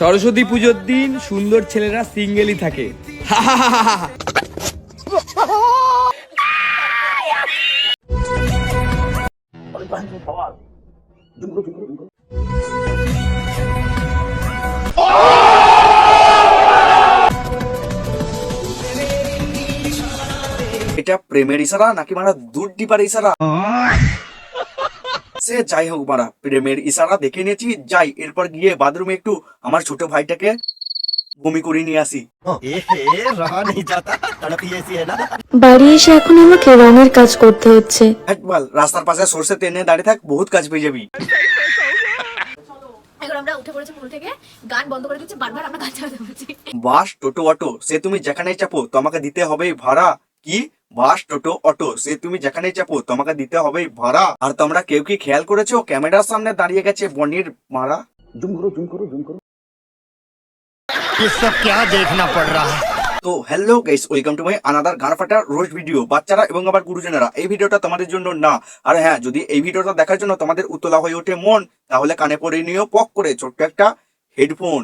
সরস্বতী পুজোর দিন সুন্দর ছেলেরা সিঙ্গেলই থাকে। এটা প্রেমের ইশারা নাকি মারা দুধ ডিপার ইশারা? লাগছে যাই হোক বাড়া প্রেমের ইশারা দেখে নিয়েছি যাই এরপর গিয়ে বাথরুমে একটু আমার ছোট ভাইটাকে বমি করে নিয়ে আসি। বাড়ি এসে এখন আমাকে রঙের কাজ করতে হচ্ছে। হ্যাঁ, একবার রাস্তার পাশে সর্ষে টেনে দাঁড়িয়ে থাক বহুত কাজ পেয়ে যাবি। আমরা বাস টোটো অটো সে তুমি যেখানে চাপো তোমাকে দিতে হবে ভাড়া। কি? বাস টোটো অটো সে তুমি যেখানে চাপো তোমাকে দিতে হবে ভাড়া আর তোমরা কেউ কি খেয়াল করেছো ক্যামেরার সামনে দাঁড়িয়ে গেছে বনির মারা ये सब क्या देखना पड़ रहा है তো hello guys welcome to my another গান ফাটা রোজ ভিডিও বাচ্চারা এবং আবার গুরুজনেরা এই ভিডিওটা তোমাদের জন্য না আর হ্যাঁ যদি এই ভিডিওটা দেখার জন্য তোমাদের উতলা হয়ে ওঠে মন তাহলে কানে পরে নিও পক করে ছোট্ট একটা হেডফোন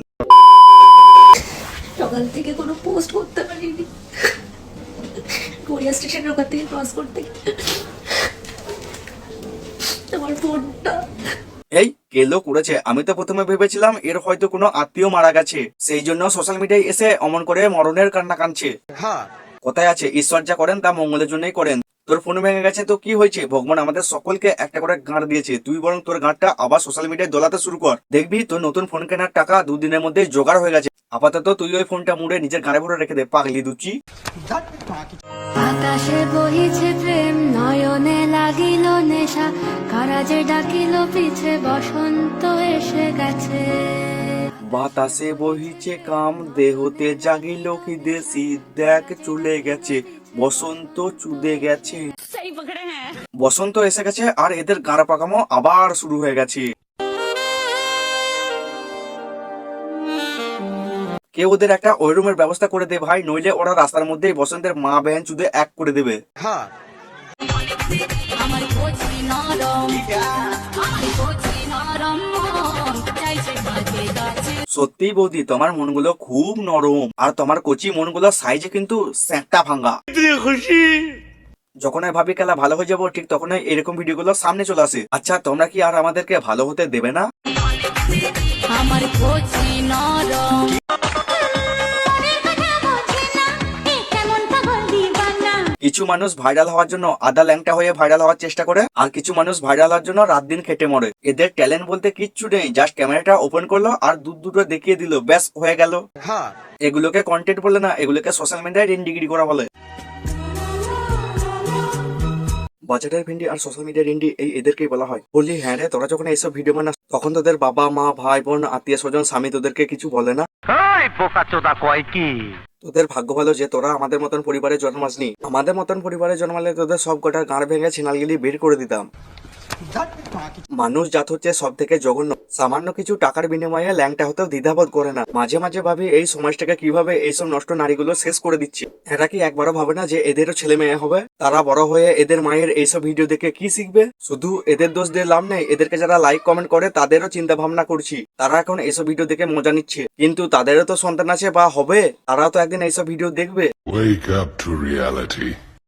সকাল থেকে কোনো পোস্ট করতে পারিনি কোরিয়া স্টেশনের ওখান থেকে ক্রস করতে আমার ফোনটা এই কেলো করেছে আমি তো প্রথমে ভেবেছিলাম এর হয়তো কোনো আত্মীয় মারা গেছে। সেই জন্য সোশ্যাল মিডিয়ায় এসে অমন করে মরণের কান্না কাঁদছে। কোথায় আছে? ঈশ্বর যা করেন তা মঙ্গলের জন্যই করেন। তোর ফোন ভেঙে গেছে তো কি হয়েছে? ভগবান আমাদের সকলকে একটা করে গাঁট দিয়েছে। তুই বরং তোর গাঁটটা আবার সোশ্যাল মিডিয়ায় দোলাতে শুরু কর। দেখবি তোর নতুন ফোন কেনার টাকা দুদিনের মধ্যে জোগাড় হয়ে গেছে। আপাতত তুই ওই ফোনটা মুড়ে নিজের গাড়ে ভরে রেখে দে পাগলি দুচি আকাশে বহিছে প্রেম নয়নে লাগিল নেশা কারাজে ডাকিল পিছে বসন্ত এসে গেছে। বাতাসে বহিছে কাম দেহতে জাগিল কি দেশি দেখ চলে গেছে বসন্ত চুদে গেছে। বসন্ত এসে গেছে আর এদের গাঁড়া পাকামো আবার শুরু হয়ে গেছে। কেউ ওদের একটা ওই রুমের ব্যবস্থা করে দে ভাই নইলে ওরা রাস্তার মধ্যেই বসন্তের মা বেহেন চুদে এক করে দেবে। গাছে সত্যি বৌদি তোমার মনগুলো খুব নরম আর তোমার কচি মনগুলো সাইজে কিন্তু স্যাঁটা ভাঙ্গা যখন আমি ভাবি খেলা ভালো হয়ে যাব ঠিক তখনই এরকম ভিডিওগুলো সামনে চলে আসে। আচ্ছা তোমরা কি আর আমাদেরকে ভালো হতে দেবে না? আমার কচি নরম কিছু মানুষ ভাইরাল হওয়ার জন্য আদা ল্যাংটা হয়ে ভাইরাল হওয়ার চেষ্টা করে আর কিছু মানুষ ভাইরাল হওয়ার জন্য রাত দিন খেটে মরে। এদের ট্যালেন্ট বলতে কিচ্ছু নেই জাস্ট ক্যামেরাটা ওপেন করল আর দুধ দুটো দেখিয়ে দিল ব্যাস হয়ে গেল। हाँ এগুলোকে কন্টেন্ট বলে না এগুলোকে সোশ্যাল মিডিয়ায় রেন্ডিগিরি করা বলে। বাজারের ভেন্ডি আর সোশ্যাল মিডিয়ার রেন্ডি এই এদেরকেই বলা হয়। বললি হ্যাঁ রে তোরা যখন এইসব ভিডিও বানাস তখন তোদের বাবা মা ভাই বোন আত্মীয় স্বজন স্বামী তোদেরকে কিছু বলে না? তোদের ভাগ্য ভালো যে তোরা আমাদের মতন পরিবারে জন্মাসনি। আমাদের মতন পরিবারে জন্মালে তোদের সব কটা গাঁড় ভেঙে ছিনালগিলি বের করে দিতাম। মানুষ জাত হচ্ছে সব থেকে জঘন্য। সামান্য কিছু টাকার বিনিময়ে ল্যাংটা হতেও দ্বিধাবোধ করে না। মাঝে মাঝে ভাবি, এই সমাজটাকে কীভাবে এইসব নষ্ট নারীগুলো শেষ করে দিচ্ছে? এরা কি একবারও ভাবে না যে এদেরও ছেলে মেয়ে হবে? তারা বড় হয়ে এদের মায়ের এইসব ভিডিও দেখে কি শিখবে? শুধু এদের দোষ দিয়ে লাভ নেই, এদেরকে যারা লাইক কমেন্ট করে তাদেরও চিন্তা ভাবনা করছি। তারা এখন এইসব ভিডিও দেখে মজা নিচ্ছে। কিন্তু তাদেরও তো সন্তান আছে বা হবে? তারাও তো একদিন এইসব ভিডিও দেখবে। Wake up to reality.